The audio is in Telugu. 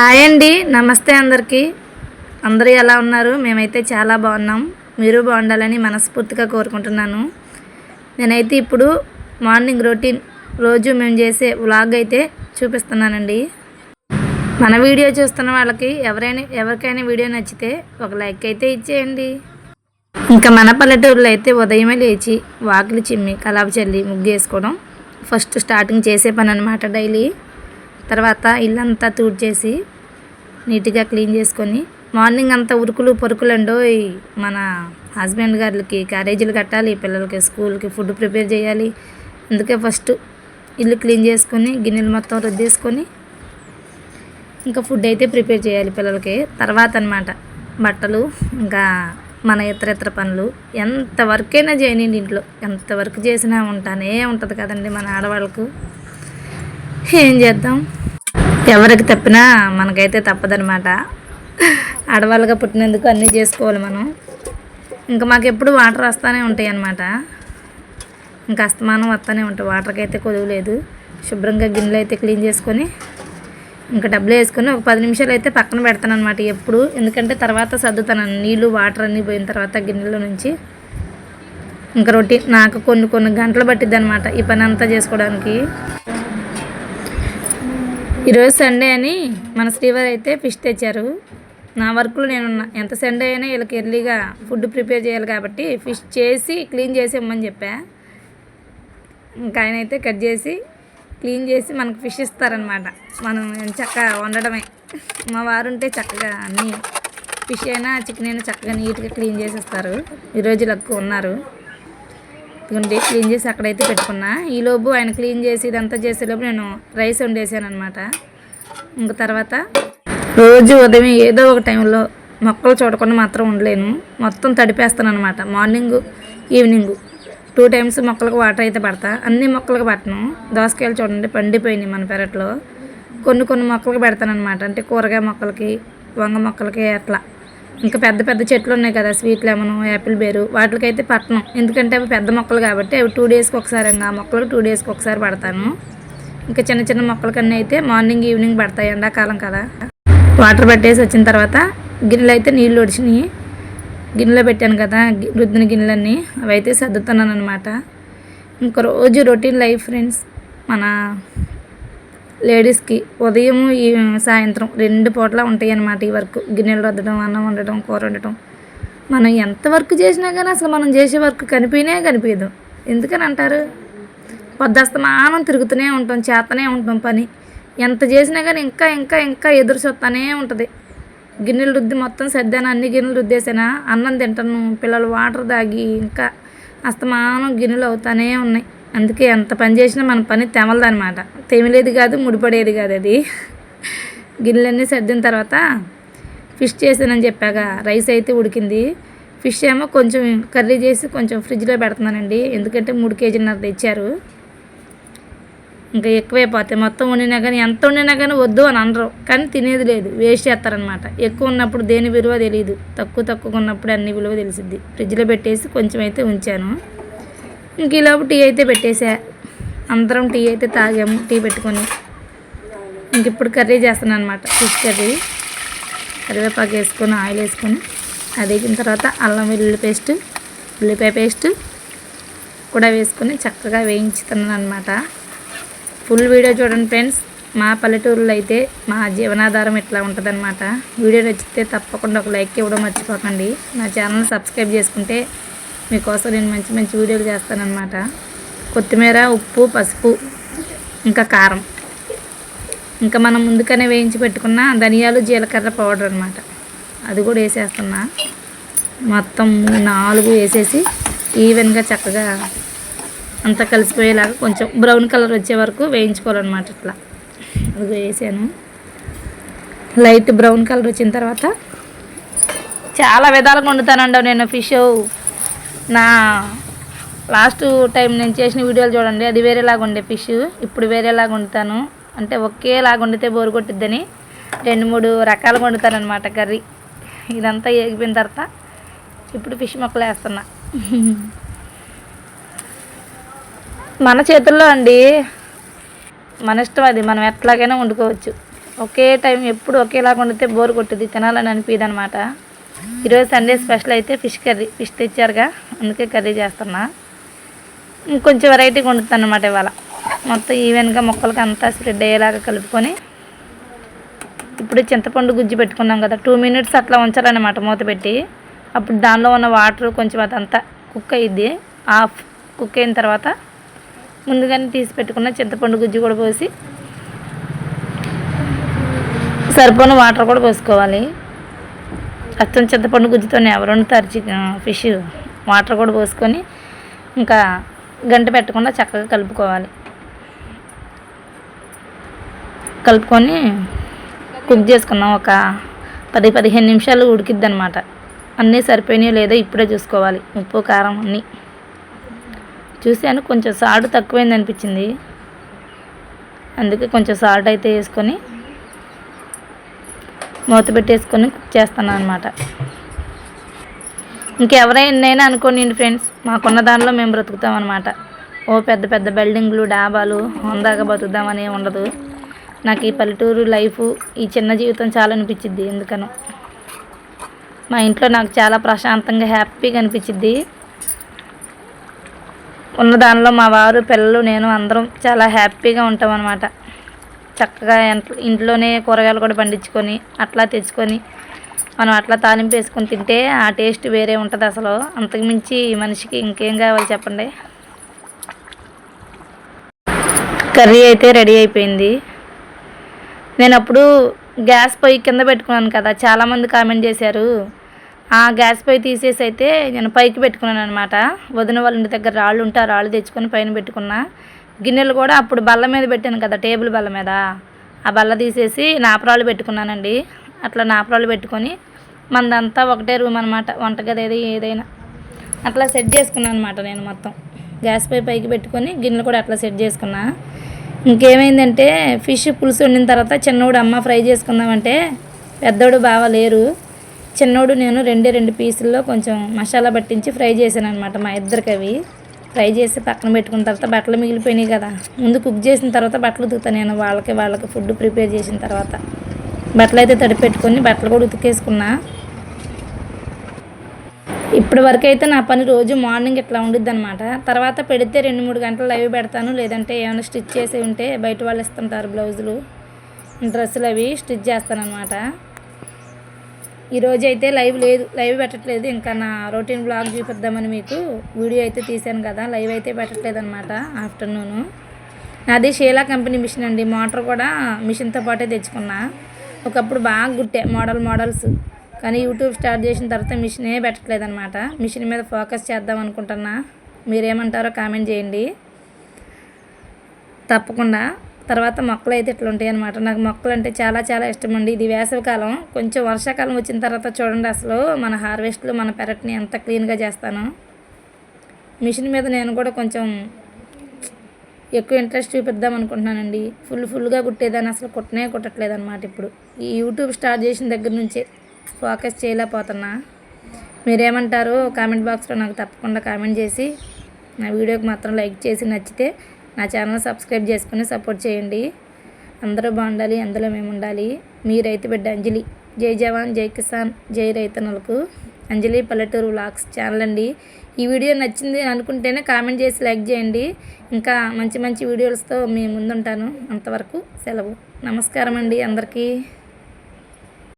హాయ్ అండి నమస్తే అందరికీ. అందరూ ఎలా ఉన్నారు? మేమైతే చాలా బాగున్నాం. మీరు బాగుండాలని మనస్ఫూర్తిగా కోరుకుంటున్నాను. నేనైతే ఇప్పుడు మార్నింగ్ రొటీన్ రోజు మేము చేసే వ్లాగ్ అయితే చూపిస్తున్నానండి. మన వీడియో చూస్తున్న వాళ్ళకి ఎవరైనా ఎవరికైనా వీడియో నచ్చితే ఒక లైక్ అయితే ఇచ్చేయండి. ఇంకా మన పల్లెటూరులో అయితే ఉదయమే లేచి వాకిలి చిమ్మి కలాపు చల్లి ముగ్గు వేసుకోవడం ఫస్ట్ స్టార్టింగ్ చేసే పని అనమాట డైలీ. తర్వాత ఇల్లంతా తూడ్చేసి నీట్గా క్లీన్ చేసుకొని మార్నింగ్ అంతా ఉరుకులు పొరుకులు అండోయ్ మన హస్బెండ్ గారికి క్యారేజీలు కట్టాలి పిల్లలకి స్కూల్కి ఫుడ్ ప్రిపేర్ చేయాలి. అందుకే ఫస్ట్ ఇల్లు క్లీన్ చేసుకొని గిన్నెలు మొత్తం రుద్దేసుకొని ఇంకా ఫుడ్ అయితే ప్రిపేర్ చేయాలి పిల్లలకి. తర్వాత అన్నమాట బట్టలు ఇంకా మన ఇతర ఇతర పనులు. ఎంత వర్క్ అయినా చేయనండి ఇంట్లో. ఎంత వర్క్ చేసినా ఉంటానే ఉంటుంది కదండి మన ఆడవాళ్ళకు. ఏం చేద్దాం? ఎవరికి తప్పినా మనకైతే తప్పదనమాట ఆడవాళ్ళగా పుట్టినందుకు అన్నీ చేసుకోవాలి మనం. ఇంకా మాకు ఎప్పుడు వాటర్ వస్తూనే ఉంటాయి అన్నమాట ఇంకా అస్తమానం వస్తూనే ఉంటాయి. వాటర్కి అయితే కొదవలేదు శుభ్రంగా గిన్నెలు అయితే క్లీన్ చేసుకొని ఇంకా డబ్బులు వేసుకొని ఒక పది నిమిషాలు అయితే పక్కన పెడతాను అనమాట ఎప్పుడు. ఎందుకంటే తర్వాత సర్దుతాను. నీళ్ళు వాటర్ అన్నీ పోయిన తర్వాత గిన్నెల నుంచి. ఇంకా రొట్టి నాకు కొన్ని కొన్ని గంటలు పట్టిద్ది అనమాట ఈ పని అంతా చేసుకోవడానికి. ఈరోజు సండే అని మన శ్రీవారు అయితే ఫిష్ తెచ్చారు. నా వర్క్లో నేను ఉన్నా. ఎంత సండే అయినా వీళ్ళకి ఎర్లీగా ఫుడ్ ప్రిపేర్ చేయాలి కాబట్టి ఫిష్ చేసి క్లీన్ చేసి ఇమ్మని చెప్పా. ఇంకా ఆయన అయితే కట్ చేసి క్లీన్ చేసి మనకు ఫిష్ ఇస్తారనమాట మనం చక్కగా వండడమే. మా వారు ఉంటే చక్కగా అన్నీ ఫిష్ అయినా చికెన్ అయినా చక్కగా నీట్గా క్లీన్ చేసి ఇస్తారు. ఈరోజు లక్కు ఉన్నారు. ఇదిగోండి క్లీన్ చేసి అక్కడైతే పెట్టుకున్నా. ఈలోపు ఆయన క్లీన్ చేసి ఇదంతా చేసేలోపు నేను రైస్ వండేసాను అనమాట ఇంక తర్వాత రోజు ఉదయం ఏదో ఒక టైంలో మొక్కలు చూడకుండా మాత్రం ఉండలేను. మొత్తం తడిపేస్తాను అనమాట మార్నింగ్ ఈవినింగ్ టూ టైమ్స్ మొక్కలకు వాటర్ అయితే పడతా. అన్ని మొక్కలకు పట్టను. దోసకాయలు చూడండి పండిపోయినాయి మన పెరట్లో. కొన్ని కొన్ని మొక్కలకు పెడతాను అనమాట అంటే కూరగాయ మొక్కలకి వంగ మొక్కలకి అట్లా. ఇంకా పెద్ద పెద్ద చెట్లు ఉన్నాయి కదా స్వీట్ లెమన్ యాపిల్ బేరు వాటికైతే పట్టణం ఎందుకంటే అవి పెద్ద మొక్కలు కాబట్టి అవి టూ డేస్కి ఒకసారి ఇంకా ఆ మొక్కలకు టూ డేస్కి ఒకసారి పడతాను. ఇంకా చిన్న చిన్న మొక్కలకన్నీ అయితే మార్నింగ్ ఈవినింగ్ పడతాయి ఎండాకాలం కదా. వాటర్ పట్టేసి వచ్చిన తర్వాత గిన్నెలు అయితే నీళ్ళు ఒడిచినాయి గిన్నెలో పెట్టాను కదా రుద్దిన గిన్నెలన్నీ. అవి అయితే సర్దుతున్నాను అనమాట ఇంకా రోజు రొటీన్ లైఫ్ ఫ్రెండ్స్ మన లేడీస్కి ఉదయం ఈ సాయంత్రం రెండు పూటలా ఉంటాయి అన్నమాట ఈ వర్క్. గిన్నెలు రుద్దడం అన్నం వండటం కూర వండటం. మనం ఎంత వర్క్ చేసినా కానీ అసలు మనం చేసే వర్క్ కనిపించనే కనిపించదు ఎందుకని అంటారు? పొద్దస్తమానం తిరుగుతూనే ఉంటాం చేస్తూనే ఉంటాం పని. ఎంత చేసినా కానీ ఇంకా ఇంకా ఇంకా ఎదురు చూస్తూనే ఉంటుంది. గిన్నెలు రుద్ది మొత్తం సర్దాను అన్ని గిన్నెలు రుద్దేసానా? అన్నం తింటాను పిల్లలు వాటర్ తాగి ఇంకా అస్తమానం గిన్నెలు అవుతానే ఉన్నాయి. అందుకే ఎంత పని చేసినా మన పని తెమలదనమాట. తెమిలేది కాదు ముడిపడేది కాదు అది. గిన్నెలన్నీ సర్దిన తర్వాత ఫిష్ చేసానని చెప్పాక రైస్ అయితే ఉడికింది. ఫిష్ ఏమో కొంచెం కర్రీ చేసి కొంచెం ఫ్రిడ్జ్లో పెడుతున్నానండి. ఎందుకంటే మూడు కేజీన్నర తెచ్చారు. ఇంకా ఎక్కువైపోతాయి. మొత్తం వండినా కానీ ఎంత వండినా కానీ వద్దు అని అనరు. కానీ తినేది లేదు. వేస్ట్ చేస్తారనమాట. ఎక్కువ ఉన్నప్పుడు దేని విలువ తెలియదు తక్కువ తక్కువ ఉన్నప్పుడు అన్ని విలువ తెలిసిద్ది. ఫ్రిడ్జ్లో పెట్టేసి కొంచెం అయితే ఉంచాను. ఇంక ఈలోపు టీ అయితే పెట్టేసా. అందరం టీ అయితే తాగాము టీ పెట్టుకొని. ఇంక ఇప్పుడు కర్రీ చేస్తాను అనమాట ఫిష్ కర్రీ. కరివేపాకు వేసుకొని ఆయిల్ వేసుకొని అది వేగిన తర్వాత అల్లం వెల్లుల్లి పేస్ట్ ఉల్లిపాయ పేస్ట్ కూడా వేసుకొని చక్కగా వేయించుతున్నాను అనమాట ఫుల్ వీడియో చూడండి ఫ్రెండ్స్. మా పల్లెటూరులో అయితే మా జీవనాధారం ఇట్లా ఉంటుందన్నమాట. వీడియో నచ్చితే తప్పకుండా ఒక లైక్ ఇవ్వడం మర్చిపోకండి. నా ఛానల్ సబ్స్క్రైబ్ చేసుకుంటే మీకోసం నేను మంచి మంచి వీడియోలు చేస్తానన్నమాట. కొత్తిమీర ఉప్పు పసుపు ఇంకా కారం. ఇంకా మనం ముందుగానే వేయించి పెట్టుకున్న ధనియాలు జీలకర్ర పౌడర్ అనమాట అది కూడా వేసేస్తున్నా. మొత్తం నాలుగు వేసేసి ఈవెన్గా చక్కగా అంతా కలిసిపోయేలాగా కొంచెం బ్రౌన్ కలర్ వచ్చే వరకు వేయించుకోవాలన్నమాట ఇట్లా. అది వేసాను. లైట్ బ్రౌన్ కలర్ వచ్చిన తర్వాత చాలా విధాలుగా వండుతానండి నేను ఫిష్. నా లాస్ట్ టైం నేను చేసిన వీడియోలు చూడండి అది వేరేలాగా ఉండే ఫిష్ ఇప్పుడు వేరేలాగా వండుతాను. అంటే ఒకేలాగా వండితే బోరు కొట్టిద్దని రెండు మూడు రకాలుగా వండుతాను అనమాట కర్రీ. ఇదంతా ఎగిపోయిన తర్వాత ఇప్పుడు ఫిష్ మొక్కలు వేస్తున్నా. మన చేతుల్లో అండి మన ఇష్టం అది. మనం ఎట్లాగైనా వండుకోవచ్చు. ఒకే టైం ఎప్పుడు ఒకేలాగా వండితే బోరు కొట్టుద్ది తినాలని అనిపిదనమాట అనమాట ఈరోజు సండే స్పెషల్ అయితే ఫిష్ కర్రీ ఫిష్ తెచ్చారుగా. అందుకే కర్రీ చేస్తున్నా. ఇంకొంచెం వెరైటీగా వండుతాను అనమాట ఇవాళ. మొత్తం ఈవెన్గా మొక్కలకి అంతా స్ప్రెడ్ అయ్యేలాగా కలుపుకొని. ఇప్పుడు చింతపండు గుజ్జు పెట్టుకున్నాం కదా టూ మినిట్స్ అట్లా ఉంచాలన్నమాట మూత పెట్టి. అప్పుడు దానిలో ఉన్న వాటర్ కొంచెం అదంతా కుక్ అయ్యిద్ది ఆఫ్ కుక్ అయిన తర్వాత ముందుగానే తీసి పెట్టుకున్న చింతపండు గుజ్జు కూడా పోసి సరిపోయిన వాటర్ కూడా పోసుకోవాలి. అచ్చం చింతపండు గుజ్జుతో ఎవరు వండుతారు చికెన్ ఫిష్ వాటర్ కూడా పోసుకొని ఇంకా గంట పెట్టకుండా చక్కగా కలుపుకోవాలి. కలుపుకొని కుక్ చేసుకున్నాం ఒక పది పదిహేను నిమిషాలు ఉడికిద్ది అనమాట అన్నీ సరిపోయినాయో లేదో ఇప్పుడే చూసుకోవాలి. ఉప్పు కారం అన్నీ. చూశాను కొంచెం సాల్ట్ తక్కువైంది అనిపించింది అందుకే కొంచెం సాల్ట్ అయితే వేసుకొని మూత పెట్టేసుకొని కుక్ చేస్తాను అనమాట ఇంకెవరైనా అనుకోండి ఫ్రెండ్స్ మాకున్న దానిలో మేము బ్రతుకుతాం అనమాట ఓ పెద్ద పెద్ద బిల్డింగ్లు డాబాలు హోందాగా బతుకుదామని ఉండదు. నాకు ఈ పల్లెటూరు లైఫ్ ఈ చిన్న జీవితం చాలా అనిపించింది ఎందుకనో. మా ఇంట్లో నాకు చాలా ప్రశాంతంగా హ్యాపీగా అనిపించింది ఉన్న దానిలో మా వారు పిల్లలు నేను అందరం చాలా హ్యాపీగా ఉంటాం అనమాట చక్కగా ఇంట్లోనే కూరగాయలు కూడా పండించుకొని అట్లా తెచ్చుకొని మనం అట్లా తాలింపు వేసుకొని తింటే ఆ టేస్ట్ వేరే ఉంటుంది అసలు. అంతకుమించి మనిషికి ఇంకేం కావాలి చెప్పండి? కర్రీ అయితే రెడీ అయిపోయింది. నేను అప్పుడు గ్యాస్ పొయ్యి కింద పెట్టుకున్నాను కదా చాలామంది కామెంట్ చేశారు. ఆ గ్యాస్ పొయ్యి తీసేసి అయితే నేను పైకి పెట్టుకున్నాను అనమాట వదిన వాళ్ళ ఇంటి దగ్గర రాళ్ళు ఉంటే ఆ రాళ్ళు తెచ్చుకొని పైన పెట్టుకున్నా. గిన్నెలు కూడా అప్పుడు బల్ల మీద పెట్టాను కదా టేబుల్ బల్ల మీద. ఆ బల్ల తీసేసి నాపరాలు పెట్టుకున్నానండి. అట్లా నాపరాలు పెట్టుకొని మనదంతా ఒకటే రూమ్ అనమాట వంటగది ఏది ఏదైనా. అట్లా సెట్ చేసుకున్నాను అనమాట నేను మొత్తం. గ్యాస్ పై పైకి పెట్టుకొని గిన్నెలు కూడా అట్లా సెట్ చేసుకున్నా. ఇంకేమైందంటే ఫిష్ పులుసు వండిన తర్వాత చిన్నోడు అమ్మ ఫ్రై చేసుకుందామంటే పెద్దోడు బాగా లేరు. చిన్నోడు నేను రెండే రెండు పీసుల్లో కొంచెం మసాలా పట్టించి ఫ్రై చేశాను అనమాట మా ఇద్దరికి అవి ఫ్రై చేసి పక్కన పెట్టుకున్న తర్వాత బట్టలు మిగిలిపోయినాయి కదా. ముందు కుక్ చేసిన తర్వాత బట్టలు ఉతుకుతాను నేను వాళ్ళకి వాళ్ళకి ఫుడ్ ప్రిపేర్ చేసిన తర్వాత. బట్టలు అయితే తడిపెట్టుకొని బట్టలు కూడా ఉతికేసుకున్నా. ఇప్పటి వరకు అయితే నా పని రోజు మార్నింగ్ ఇట్లా ఉండిద్ది అనమాట తర్వాత పెడితే రెండు మూడు గంటలు లైవ్ పెడతాను. లేదంటే ఏమైనా స్టిచ్ చేసి ఉంటే బయట వాళ్ళు ఇస్తుంటారు బ్లౌజులు డ్రెస్సులు అవి స్టిచ్ చేస్తాను అనమాట ఈరోజు అయితే లైవ్ లేదు లైవ్ పెట్టట్లేదు. ఇంకా నా రొటీన్ బ్లాగ్ చూపిద్దామని మీకు వీడియో అయితే తీశాను కదా. లైవ్ అయితే పెట్టట్లేదు అనమాట ఆఫ్టర్నూను. నాది షీలా కంపెనీ మిషన్ అండి. మోటార్ కూడా మిషన్తో పాటే తెచ్చుకున్నా. ఒకప్పుడు బాగా గుట్టే మోడల్ మోడల్స్. కానీ యూట్యూబ్ స్టార్ట్ చేసిన తర్వాత మిషనే పెట్టట్లేదు అనమాట మిషన్ మీద ఫోకస్ చేద్దాం అనుకుంటున్నా. మీరేమంటారో కామెంట్ చేయండి. తప్పకుండా. తర్వాత మొక్కలు అయితే ఇట్లా ఉంటాయి అనమాట నాకు మొక్కలు అంటే చాలా చాలా ఇష్టం అండి ఇది వేసవికాలం. కొంచెం వర్షాకాలం వచ్చిన తర్వాత చూడండి అసలు మన హార్వెస్ట్లో మన పెరట్ని ఎంత క్లీన్గా చేస్తాను. మిషన్ మీద నేను కూడా కొంచెం ఎక్కువ ఇంట్రెస్ట్ చూపిద్దాం అనుకుంటున్నానండి. ఫుల్ ఫుల్గా కుట్టేదాన్ని అసలు కుట్టనే కుట్టట్లేదు అనమాట ఇప్పుడు. ఈ యూట్యూబ్ స్టార్ట్ చేసిన దగ్గర నుంచే ఫోకస్ చేయలేకపోతున్నా. మీరేమంటారో కామెంట్ బాక్స్లో నాకు తప్పకుండా కామెంట్ చేసి నా వీడియోకి మాత్రం లైక్ చేసి నచ్చితే నా ఛానల్ సబ్స్క్రైబ్ చేసుకుని సపోర్ట్ చేయండి. అందరూ బాగుండాలి అందులో మేము ఉండాలి. మీ రైతు బిడ్డ అంజలి. జై జవాన్ జై కిసాన్ జై రైతన్నలకు. అంజలి పల్లెటూరు వ్లాగ్స్ ఛానల్ అండి. ఈ వీడియో నచ్చింది అనుకుంటేనే కామెంట్ చేసి లైక్ చేయండి. ఇంకా మంచి మంచి వీడియోస్తో మీ ముందుంటాను. అంతవరకు సెలవు. నమస్కారం అండి అందరికీ.